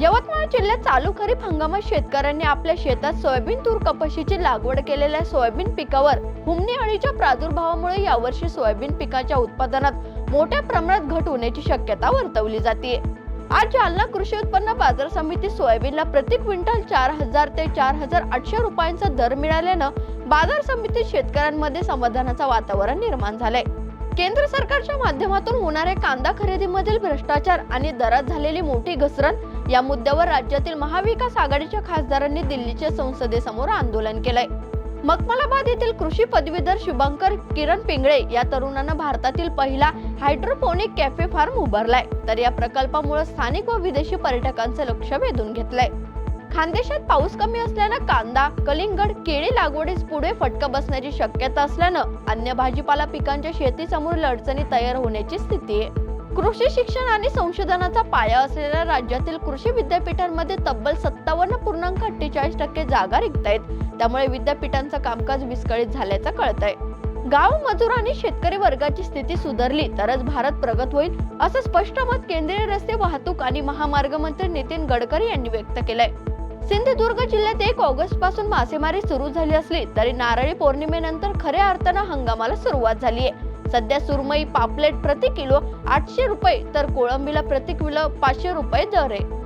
यवतमाळ जिल्ह्यात चालू खरीप हंगामात शेतकऱ्यांनी आपल्या शेतात सोयाबीन तूर कपाशीची लागवड केलेल्या सोयाबीन पिकावर हुमणी अळीच्या प्रादुर्भावामुळे यावर्षी सोयाबीन पिकाच्या उत्पादनात मोठ्या प्रमाणात घट होण्याची शक्यता वर्तवली जाते. आज जालना कृषी उत्पन्न बाजार समिती सोयाबीनला प्रति क्विंटल चार हजार ते चार हजार आठशे रुपयांचा दर मिळाल्यानं बाजार समितीत शेतकऱ्यांमध्ये समाधानाचं वातावरण निर्माण झालंय. केंद्र सरकारच्या माध्यमातून होणाऱ्या कांदा खरेदीमधील भ्रष्टाचार आणि दरात झालेली मोठी घसरण या मुद्द्यावर राज्यातील महाविकास आघाडीच्या खासदारांनी दिल्लीच्या संसदेसमोर आंदोलन केलंय. मकमलाबाद येथील कृषी पदवीधर शुभंकर किरण पिंगळे या तरुणानं भारतातील पहिला हायड्रोपोनिक कॅफे फार्म उभारलाय. तर या प्रकल्पामुळे स्थानिक व विदेशी पर्यटकांचं लक्ष वेधून घेतलंय. खानदेशात पाऊस कमी असल्यानं कांदा कलिंगड केळी लागवडीस पुढे फटका बसण्याची शक्यता असल्यानं अन्य भाजीपाला पिकांच्या शेतीसमोरील अडचणी तयार होण्याची स्थिती आहे. कृषी शिक्षण आणि संशोधनाचा पाया असलेल्या राज्यातील कृषी विद्यापीठांमध्ये तब्बल सत्तावन्न पूर्णांक अठ्ठेचाळीस टक्के जागा रिक्त आहेत त्यामुळे विद्यापीठांचं कामकाज विस्कळीत झाल्याचं कळतंय. गाव मजूर आणि शेतकरी वर्गाची स्थिती सुधारली तरच भारत प्रगत होईल असं स्पष्ट मत केंद्रीय रस्ते वाहतूक आणि महामार्ग मंत्री नितीन गडकरी यांनी व्यक्त केलंय. सिंधुदुर्ग जिल्ह्यात एक ऑगस्टपासून मासेमारी सुरू झाली असली तरी नारळी पौर्णिमेनंतर खऱ्या अर्थानं हंगामाला सुरुवात झाली आहे. सध्या सुरमई पापलेट प्रति किलो आठशे रुपये तर कोळंबीला प्रति किलो पाचशे रुपये दर आहे.